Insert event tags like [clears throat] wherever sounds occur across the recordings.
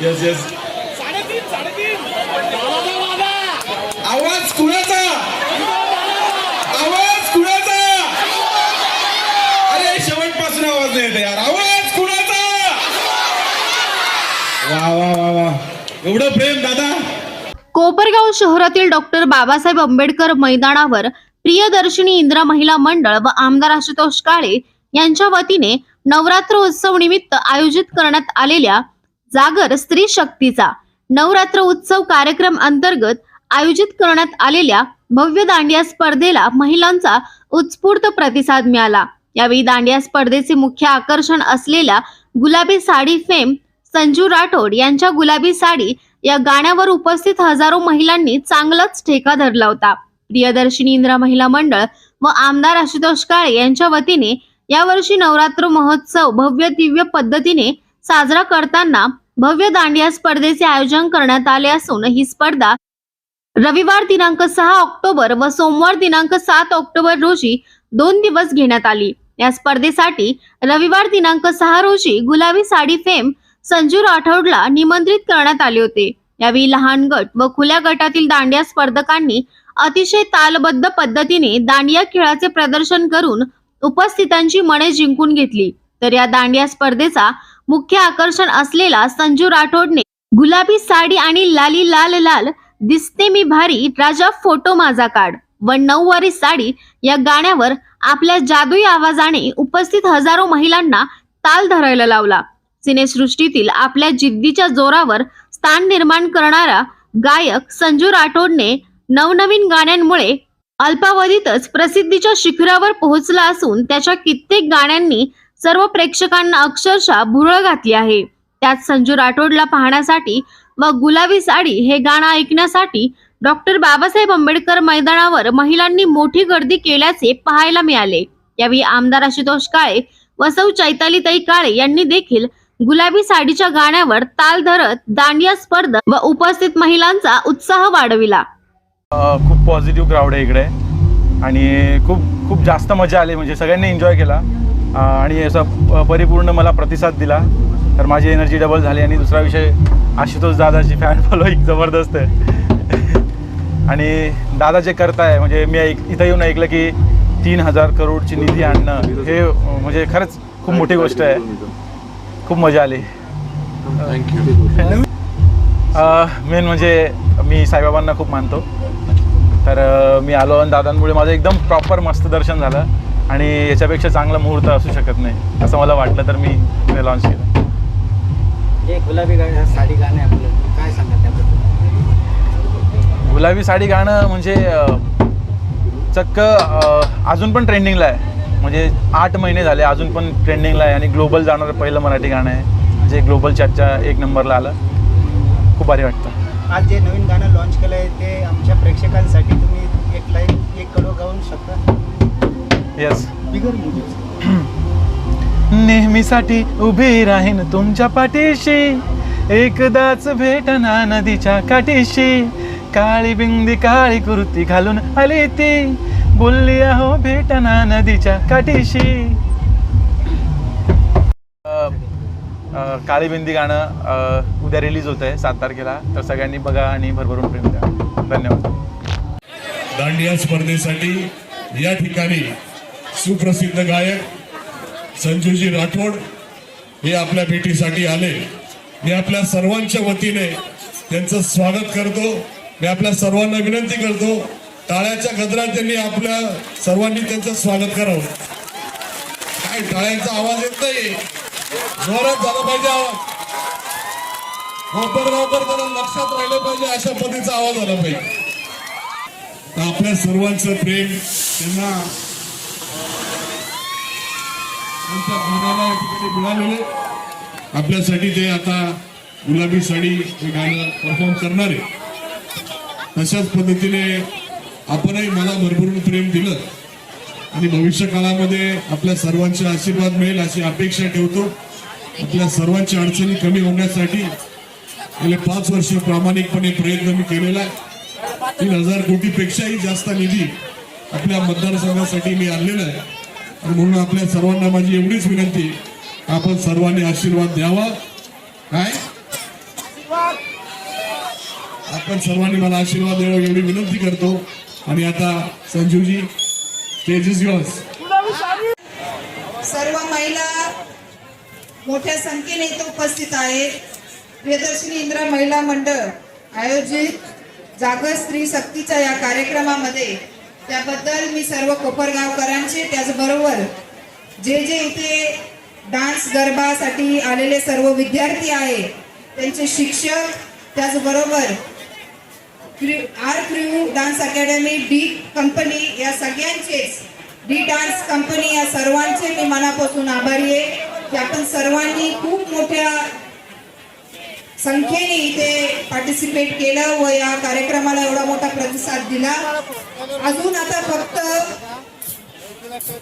Yes yes आवाज कुणाचा? आवाज कुणाचा? अरे शेवटपासून आवाज नाही येते यार. आवाज कुणाचा? वा वा वा वा. एवढं प्रेम दादा. कोपरगाव शहरातील डॉक्टर बाबासाहेब आंबेडकर मैदानावर प्रियदर्शिनी इंदिरा महिला मंडळ व आमदार आशुतोष काळे यांच्या वतीने नवरात्र उत्सव निमित्त आयोजित करण्यात आलेल्या जागर स्त्री शक्तीचा नवरात्र उत्सव कार्यक्रम अंतर्गत आयोजित करण्यात आलेल्या भव्य दांडिया स्पर्धेला महिलांचा उत्स्फूर्त प्रतिसाद मिळाला. यावेळी दांडिया स्पर्धेचे मुख्य आकर्षण असलेल्या गुलाबी साडी फेम संजू राठोड यांच्या गुलाबी साडी या गाण्यावर उपस्थित हजारो महिलांनी चांगलाच ठेका धरला होता. प्रियदर्शिनी इंदिरा महिला मंडळ व आमदार आशुतोष काळे यांच्या वतीने यावर्षी नवरात्र महोत्सव भव्य दिव्य पद्धतीने साजरा करताना भव्य दांडिया स्पर्धेचे आयोजन करण्यात आले असून ही स्पर्धा रविवार दिनांक सहा ऑक्टोबर व सोमवार दिनांक सात ऑक्टोबर रोजी दोन दिवस घेण्यात आली. या स्पर्धेसाठी रविवार दिनांक सहा रोजी गुलाबी साडी फेम संजू राठोडला निमंत्रित करण्यात आले होते. यावेळी लहान गट व खुल्या गटातील दांडिया स्पर्धकांनी अतिशय तालबद्ध पद्धतीने दांडिया खेळाचे प्रदर्शन करून उपस्थितांची मने जिंकून घेतली. तर या दांडिया स्पर्धेचा मुख्य आकर्षण असलेला संजू राठोडने गुलाबी साडी आणि लाली लाल लाल दिसते मी भारी राजा फोटो माझा काढ व नऊवारी साडी या गाण्यावर आपल्या जादुई आवाजाने उपस्थित हजारो महिलांना ताल धरायला लावला. सिनेसृष्टीतील आपल्या जिद्दीच्या जोरावर स्थान निर्माण करणारा गायक संजू राठोडने नवनवीन गाण्यांमुळे अल्पावधीतच प्रसिद्धीच्या शिखरावर पोहोचला असून त्याच्या कित्येक गाण्यांनी सर्व प्रेक्षकांना अक्षरशः भुरळ घातली आहे. त्यात संजू राठोडला पाहण्यासाठी व गुलाबी साडी हे गाणं ऐकण्यासाठी डॉक्टर बाबासाहेब आंबेडकर मैदानावर महिलांनी मोठी गर्दी केल्याचे पाहायला मिळाले. यावेळी आमदार आशुतोष काळे व सौ चैतालीताई काळे यांनी देखील गुलाबी साडीच्या गाण्यावर ताल धरत दांडिया स्पर्धा व उपस्थित महिलांचा उत्साह वाढविला. खूप पॉझिटिव्ह क्राऊड आहे इकडे. आणि खूप खूप जास्त मजा आली. म्हणजे सगळ्यांनी एन्जॉय केला. आणि असं प- परिपूर्ण मला प्रतिसाद दिला. तर माझी एनर्जी डबल झाली आणि दुसरा विषय आशुतोष दादाची फॅन फॉलोईंग जबरदस्त आहे. आणि दादा जे करताय म्हणजे मी ऐक इथं येऊन ऐकलं की तीन हजार करोडची निधी आणणं हे म्हणजे खरंच खूप मोठी गोष्ट आहे. खूप मजा आली. मेन म्हणजे मी साईबाबांना खूप मानतो. तर मी आलो आणि दादांमुळे माझं एकदम प्रॉपर मस्त दर्शन झालं. आणि याच्यापेक्षा चांगला मुहूर्त असू शकत नाही. असं मला वाटलं तर मी ते लॉन्च केलं. हे गुलाबी गाणं साडी गाणं आहे आपलं काय सांगा त्याबद्दल? गुलाबी साडी गाणं म्हणजे चक्क अजून पण ट्रेंडिंगला आहे. म्हणजे आठ महिने झाले अजून पण ट्रेंडिंगला आहे आणि ग्लोबल जाणारं पहिलं मराठी गाणं आहे. जे ग्लोबल चर्चा एक नंबरला आलं. खूप भारी वाटतं. आज जे नवीन गाणं लॉन्च केलं आहे ते आमच्या प्रेक्षकांसाठी तुम्ही एक लाईन एक कडव गाऊन शकता. येस बिगर [clears throat] नेहमीसाठी उभी राहीन तुमच्या पाठीशी. एकदाच भेटना नदीच्या काठीशी. काळी बिंदी काळी कुर्ती घालून आली ती. बोलली अहो भेटना नदीच्या काठीशी. काळी बिंदी गाणं उद्या रिलीज होत आहे सात तारखेला. तर सगळ्यांनी बघा आणि भरभरून प्रेम द्या. धन्यवाद. दांडिया स्पर्धेसाठी या ठिकाणी सुप्रसिद्ध गायक संजूजी राठोड हे आपल्या भेटीसाठी आले. मी आपल्या सर्वांच्या वतीने त्यांचं स्वागत करतो. मी आपल्या सर्वांना विनंती करतो. टाळ्याच्या गजरात त्यांनी आपल्या सर्वांनी त्यांचं स्वागत करावं. काय टाळ्यांचा आवाज येत नाही. जोरात झाला पाहिजे आवाज. वापर त्यांना लक्षात राहिलं पाहिजे अशा पद्धतीचा आवाज आला पाहिजे. आपल्या सर्वांचं प्रेम त्यांना त्यांच्या मनाला या ठिकाणी मिळालेले आपल्यासाठी ते आता गुलाबी साडी हे गाणं परफॉर्म करणार आहे. तशाच पद्धतीने आपणही मला भरभरून प्रेम दिलं. आणि भविष्य काळामध्ये आपल्या सर्वांचे आशीर्वाद मिळेल अशी अपेक्षा ठेवतो. आपल्या सर्वांच्या अडचणी कमी होण्यासाठी गेले पाच वर्ष प्रामाणिकपणे प्रयत्न मी केलेला आहे. तीन हजार कोटीपेक्षाही जास्त निधी आपल्या मतदारसंघासाठी मी आणलेला आहे. आणि म्हणून आपल्या सर्वांना माझी एवढीच विनंती आपण सर्वांनी आशीर्वाद द्यावा. काय? आपण सर्वांनी मला आशीर्वाद द्यावा एवढी विनंती करतो. आणि आता संजूजी स्टेज इज युअर्स सर्व महिला मोठ्या संख्येने इथे उपस्थित आहेत प्रियदर्शनी इंदिरा महिला मंडळ आयोजित जागर स्त्री शक्तीच्या या कार्यक्रमामध्ये त्याबद्दल मी सर्व कोपरगावकरांचे त्याचबरोबर जे जे इथे डान्स गरबासाठी आलेले सर्व विद्यार्थी आहे त्यांचे शिक्षक त्याचबरोबर R crew dance academy D company या सगळ्यांचेच डी डान्स कंपनी या सर्वांचे मी मनापासून आभारी आहे की आपण सर्वांनी खूप मोठ्या संख्येने इथे पार्टिसिपेट केलं व या कार्यक्रमाला एवढा मोठा प्रतिसाद दिला. अजून आता फक्त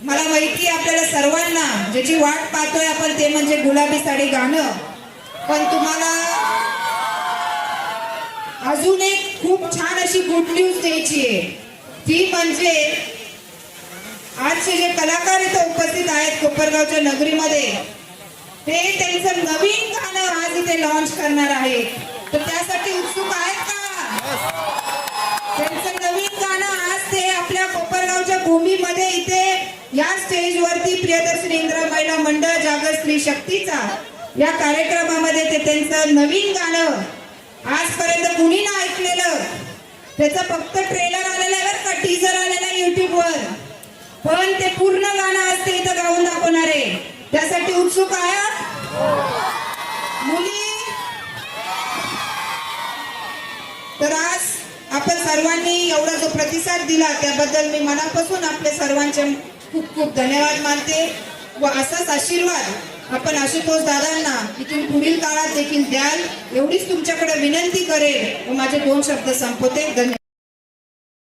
मला माहिती आपल्याला सर्वांना ज्याची वाट पाहतोय आपण ते म्हणजे गुलाबी साडी गाणं. पण तुम्हाला अजून एक खूप छान अशी गुड न्यूज द्यायची आहे. ती म्हणजे आजचे जे कलाकार इथं उपस्थित आहेत कोपरगावच्या नगरीमध्ये ते त्यांचं नवीन गाणं आज इथे लॉन्च करणार आहे. तर त्यासाठी उत्सुक आहेत का? त्यांचं नवीन गाणं आज ते आपल्या कोपरगावच्या भूमीमध्ये इथे या स्टेजवरती प्रियदर्शनी इंदिरा महिला मंडळ जागर स्त्री शक्तीचा या कार्यक्रमामध्ये ते त्यांचं नवीन गाणं आजपर्यंत कुणी ना ऐकलेलं. त्याचं फक्त ट्रेलर आलेलं आहे का टीजर आलेलं आहे युट्यूबवर पण ते पूर्ण गाणं आज ते इथं गाऊन दाखवणार आहे. त्यासाठी उत्सुक आहे मुली. तर आज आपण सर्वांनी एवढा जो प्रतिसाद दिला त्याबद्दल मी मनापासून आपले सर्वांचे खूप खूप धन्यवाद मानते व असाच आशीर्वाद आपण आशुतोष दादांना इथून पुढील काळात देखील द्याल. एवढीच तुमच्याकडे विनंती करेल व माझे दोन शब्द संपवते. धन्यवाद.